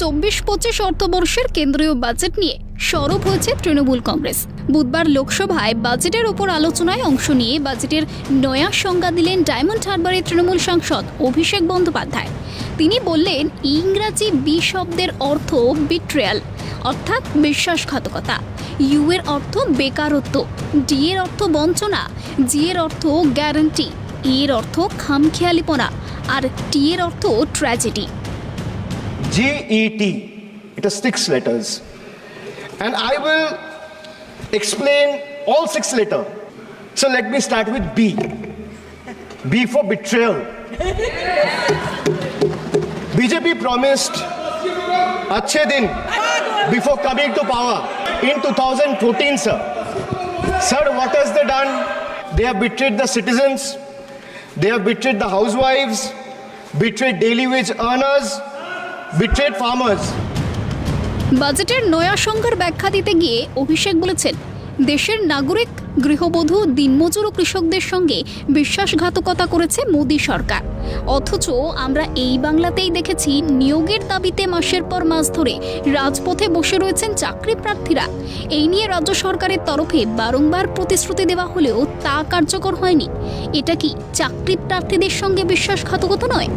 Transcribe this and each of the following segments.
চব্বিশ পঁচিশ অর্থবর্ষের কেন্দ্রীয় বাজেট নিয়ে সরব হয়েছে তৃণমূল কংগ্রেস। বুধবার লোকসভায় বাজেটের ওপর আলোচনায় অংশ নিয়ে বাজেটের নয়া সংজ্ঞা দিলেন ডায়মন্ড হারবারের তৃণমূল সাংসদ অভিষেক বন্দ্যোপাধ্যায়। তিনি বললেন, ইংরাজি বি শব্দের অর্থ বিট্রেয়াল অর্থাৎ বিশ্বাসঘাতকতা। ইউ এর অর্থ বেকারত্ব, ডি এর অর্থ বঞ্চনা, জি এর অর্থ গ্যারান্টি ই এর অর্থ খামখেয়ালিপনা, আর টি এর অর্থ tragedy G T. It is six letters. And I will explain all six letters. So let me start with B. B for betrayal. BJP promised Achhe Din before coming to power in 2014, sir. Sir, what has they done? They have betrayed the citizens, they have betrayed the housewives, betrayed daily wage earners, betrayed farmers. বাজেটের নয়া সংখ্যার ব্যাখ্যা দিতে গিয়ে অভিষেক বলেছেন, দেশের নাগরিক, গৃহবধূ, দিনমজুর ও কৃষকদের সঙ্গে বিশ্বাসঘাতকতা করেছে মোদী সরকার। অথচ আমরা এই বাংলাতেই দেখেছি, নিয়োগের দাবিতে মাসের পর মাস ধরে রাজপথে বসে রয়েছেন চাকরি প্রার্থীরা। এই নিয়ে রাজ্য সরকারের তরফে বারংবার প্রতিশ্রুতি দেওয়া হলেও তা কার্যকর হয়নি। এটা কি চাকরি প্রার্থীদের সঙ্গে বিশ্বাসঘাতকতা নয়?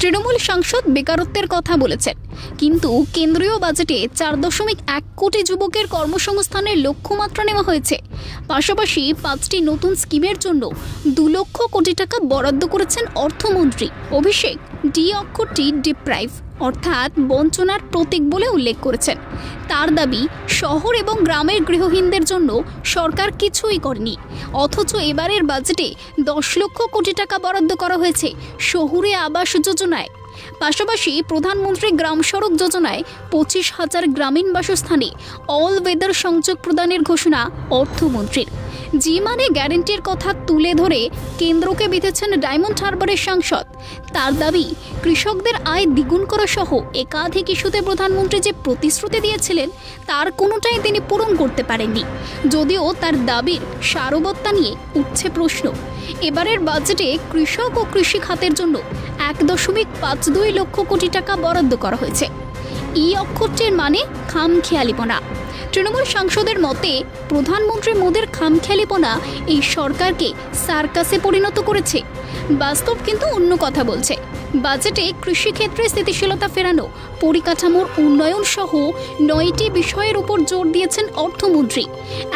তৃণমূল সাংসদ বেকারত্বের কথা বলেছেন। কিন্তু কেন্দ্রীয় বাজেটে চার দশমিক এক কোটি যুবকের কর্মসংস্থানের লক্ষ্যমাত্রা নেওয়া হয়েছে। পাশাপাশি পাঁচটি নতুন স্কিমের জন্য দু লক্ষ কোটি টাকা বরাদ্দ করেছেন অর্থমন্ত্রী। অভিষেক, ডি অক্ষরটি ডিপ্রাইভ অর্থাৎ বঞ্চনার প্রতীক বলে উল্লেখ করেছেন। তার দাবি, শহর এবং গ্রামের গৃহহীনদের জন্য সরকার কিছুই করেনি। অথচ এবারের বাজেটে দশ লক্ষ কোটি টাকা বরাদ্দ করা হয়েছে শহুরে আবাস যোজনায়। পাশাপাশি প্রধানমন্ত্রী গ্রাম সড়ক যোজনায় পঁচিশ হাজার গ্রামীণ বাসস্থানে অল ওয়েদার সংযোগ প্রদানের ঘোষণা অর্থমন্ত্রীর। জি মানে গ্যারেন্টির কথা তুলে ধরে কেন্দ্রকে বিঁধেছেন ডায়মন্ড হারবারের সাংসদ। তার দাবি, কৃষকদের আয় দ্বিগুণ করা সহ একাধিক ইস্যুতে প্রধানমন্ত্রী যে প্রতিশ্রুতি দিয়েছিলেন, তার কোনোটাই তিনি পূরণ করতে পারেননি। যদিও তার দাবির সারবত্তা নিয়ে উঠছে প্রশ্ন। এবারের বাজেটে কৃষক ও কৃষি খাতের জন্য এক দশমিক পাঁচ দুই লক্ষ কোটি টাকা বরাদ্দ করা হয়েছে। ই অক্ষরটির মানে খামখেয়ালিপনা। তৃণমূল সাংসদের মতে, প্রধানমন্ত্রী মোদীর খামখেয়ালিপনা এই সরকারকে সার্কাসে পরিণত করেছে। বাস্তব কিন্তু অন্য কথা বলছে। বাজেটে কৃষিক্ষেত্রে স্থিতিশীলতা ফেরানো, পরিকাঠামোর উন্নয়ন সহ নয়টি বিষয়ের উপর জোর দিয়েছেন অর্থমন্ত্রী।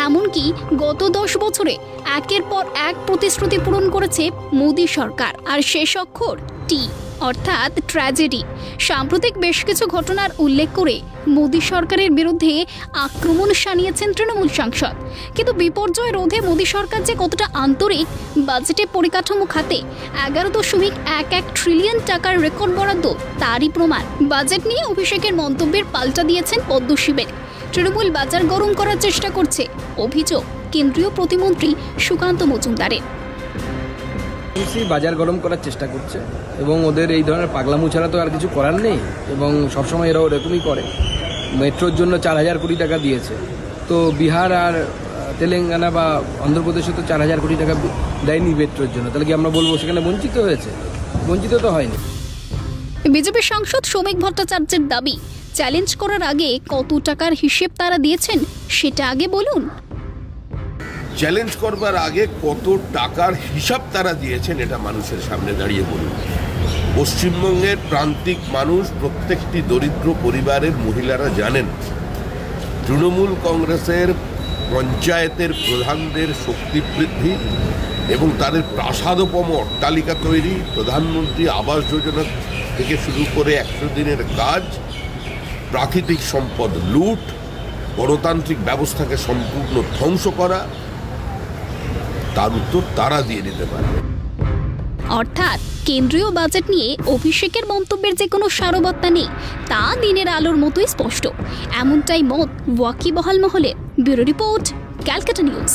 এমনকি গত দশ বছরে একের পর এক প্রতিশ্রুতি পূরণ করেছে মোদী সরকার। আর শেষ অক্ষর টি। অর্থাৎ ট্র্যাজেডি। সাম্প্রতিক বেশ কিছু ঘটনার উল্লেখ করে মোদী সরকারের বিরুদ্ধে আক্রমণ শানিয়েছেন তৃণমূল সাংসদ। কিন্তু বিপর্যয় রোধে মোদী সরকার যে কতটা আন্তরিক, বাজেটে পরিকাঠামো খাতে এগারো দশমিক এক এক ট্রিলিয়ন টাকার রেকর্ড বরাদ্দ, তারই প্রমাণ। বাজেট নিয়ে অভিষেকের মন্তব্যের পাল্টা দিয়েছেন পদ্মশিবের তৃণমূল বাজার গরম করার চেষ্টা করছে, অভিযোগ। কেন্দ্রীয় প্রতিমন্ত্রী সুকান্ত মজুমদারের। বিসি বাজার গরম করার চেষ্টা করছে এবং ওদের এই ধরনের পাগলামু ছাড়া তো আর কিছু করার নেই এবং সবসময় এরা ওরকমই করে। মেট্রোর জন্য চার হাজার কোটি টাকা দিয়েছে। তো বিহার আর তেলেঙ্গানা বা অন্ধ্রপ্রদেশে তো চার হাজার কোটি টাকা দেয়নি মেট্রোর জন্য। তাহলে কি আমরা বলব সেখানে বঞ্চিত হয়েছে? বঞ্চিত তো হয়নি। বিজেপি সাংসদ শ্রমিক ভট্টাচার্যের দাবি চ্যালেঞ্জ করার আগে কত টাকার হিসেব তারা দিয়েছেন, সেটা আগে বলুন। চ্যালেঞ্জ করবার আগে কত টাকার হিসাব তারা দিয়েছেন এটা মানুষের সামনে দাঁড়িয়ে বলুন। পশ্চিমবঙ্গের প্রান্তিক মানুষ, প্রত্যেকটি দরিদ্র পরিবারের মহিলারা জানেন, তৃণমূল কংগ্রেসের পঞ্চায়েতের প্রধানদের শক্তি বৃদ্ধি এবং তাদের প্রাসাদোপম অট্টালিকা তৈরি, প্রধানমন্ত্রী আবাস যোজনা থেকে শুরু করে একশো দিনের কাজ, প্রাকৃতিক সম্পদ লুট, গণতান্ত্রিক ব্যবস্থাকে সম্পূর্ণ ধ্বংস করা তার উত্তর তারা দিয়ে দিতে পারবে অর্থাৎ কেন্দ্রীয় বাজেট নিয়ে অভিষেকের মন্তব্যের যে কোনো সারবত্তা নেই, তা দিনের আলোর মতোই স্পষ্ট। এমনটাই মত ওয়াকিবহাল মহলে। Bureau report, Calcutta news.